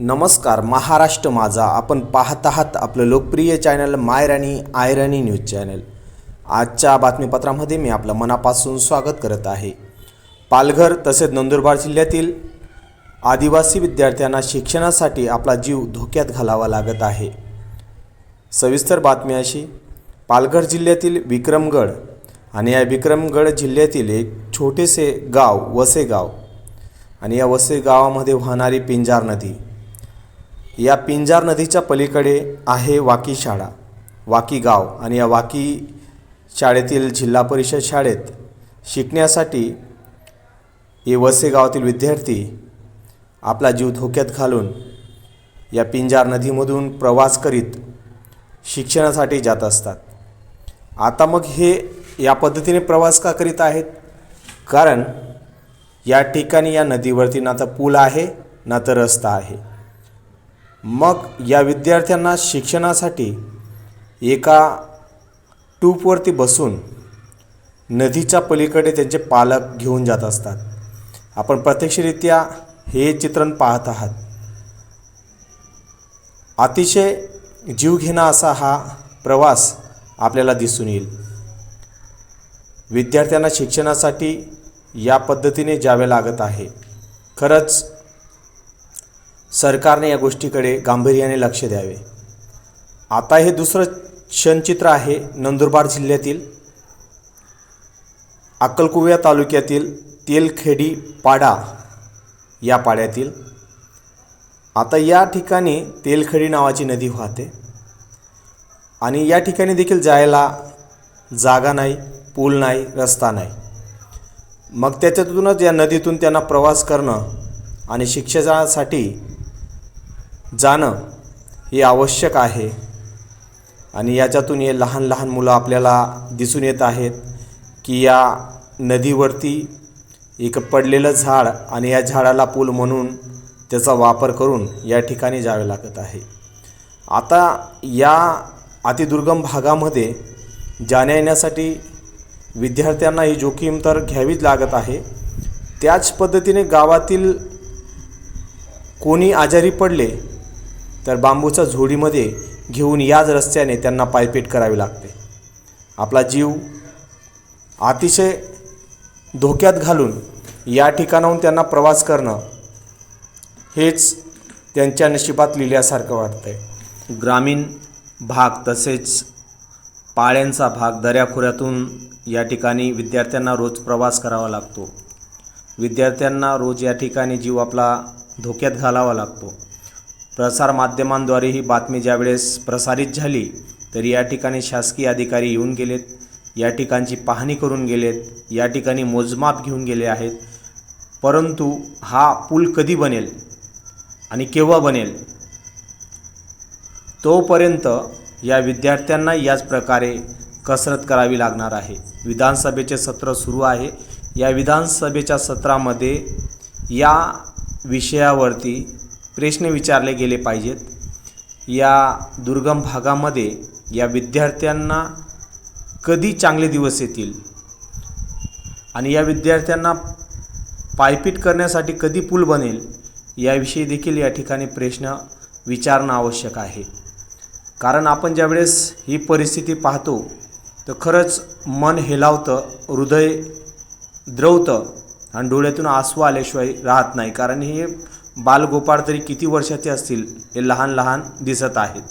नमस्कार महाराष्ट्र माझा. आपण पाहत आहात आपलं लोकप्रिय चॅनल मायराणी आयराणी न्यूज चॅनल. आजच्या बातमीपत्रामध्ये मी आपलं मनापासून स्वागत करत आहे. पालघर तसेच नंदुरबार जिल्ह्यातील आदिवासी विद्यार्थ्यांना शिक्षणासाठी आपला जीव धोक्यात घालावा लागत आहे. सविस्तर बातमी अशी पालघर जिल्ह्यातील विक्रमगड आणि या विक्रमगड जिल्ह्यातील एक छोटेसे गाव वसेगाव आणि या वसे गावामध्ये वाहणारी पिंजार नदी या पिंजार नदीच्या पलीकडे आहे वाकी शाळा वाकी गाव आणि या वाकी शाळेतील जिल्हा परिषद शाळेत शिकण्यासाठी हे वसे गावातील विद्यार्थी आपला जीव धोक्यात घालून या पिंजार नदीमधून प्रवास करीत शिक्षणासाठी जात असतात. आता मग हे या पद्धतीने प्रवास का करीत आहेत? कारण या ठिकाणी या नदीवरती ना तर पूल आहे ना तर रस्ता आहे. मग या विद्यार्थ्यांना शिक्षणासाठी एका टूपवरती बसून नदीच्या पलीकडे त्यांचे पालक घेऊन जात असतात. आपण प्रत्यक्षरित्या हे चित्रण पाहत आहात. अतिशय जीवघेणा असा हा प्रवास आपल्याला दिसून येईल. विद्यार्थ्यांना शिक्षणासाठी या पद्धतीने जावे लागत आहे. खरंच सरकारने या गोष्टीकडे गांभीर्याने लक्ष द्यावे. आता हे दुसरं क्षणचित्र आहे नंदुरबार जिल्ह्यातील अक्कलकुव्या तालुक्यातील तेलखेडी पाडा या पाड्यातील. आता या ठिकाणी तेलखेडी नावाची नदी वाहते. आणि या ठिकाणी देखील जायला जागा नाही पूल नाही रस्ता नाही. मग त्याच्यातूनच या नदीतून त्यांना प्रवास करणं आणि शिक्षणासाठी जाणं हे आवश्यक आहे. आणि याच्यातून हे लहान लहान मुलं आपल्याला दिसून येत आहेत की या नदीवरती एक पडलेलं झाड आणि या झाडाला पूल म्हणून त्याचा वापर करून या ठिकाणी जावे लागत आहे. आता या अतिदुर्गम भागामध्ये जाण्या येण्यासाठी विद्यार्थ्यांना ही जोखीम तर घ्यावीच लागत आहे. त्याच पद्धतीने गावातील कोणी आजारी पडले तर बांबूच्या झोडीमध्ये घेऊन याच रस्त्याने त्यांना पायपीट करावी लागते. आपला जीव अतिशय धोक्यात घालून या ठिकाणाहून त्यांना प्रवास करणं हेच त्यांच्या नशिबात लिहिल्यासारखं वाटतंय. ग्रामीण भाग तसेच पाळ्यांचा भाग दऱ्याखोऱ्यातून या ठिकाणी विद्यार्थ्यांना रोज प्रवास करावा लागतो. विद्यार्थ्यांना रोज या ठिकाणी जीव आपला धोक्यात घालावा लागतो. प्रसारमाध्यमांद्वारे ही बातमी ज्यावेळेस प्रसारित झाली तर या ठिकाणी शासकीय अधिकारी येऊन गेलेत या ठिकाणची पाहणी करून गेलेत या ठिकाणी मोजमाप घेऊन गेले आहेत. परंतु हा पूल कधी बनेल आणि केव्हा बनेल? तोपर्यंत या विद्यार्थ्यांना याच प्रकारे कसरत करावी लागणार आहे. विधानसभेचे सत्र सुरू आहे. या विधानसभेच्या सत्रामध्ये या विषयावरती प्रश्न विचारले गेले पाहिजेत. या दुर्गम भागामध्ये या विद्यार्थ्यांना कधी चांगले दिवस येतील? आणि या विद्यार्थ्यांना पायपीट करण्यासाठी कधी पूल बनेल? याविषयी देखील या ठिकाणी प्रश्न विचारणं आवश्यक आहे. कारण आपण ज्यावेळेस ही परिस्थिती पाहतो तर खरंच मन हेलावतं हृदय द्रवतं आणि डोळ्यातून आसू आल्याशिवाय राहत नाही. कारण हे बालगोपाळ तरी किती वर्षाचे असतील हे लहान लहान दिसत आहेत.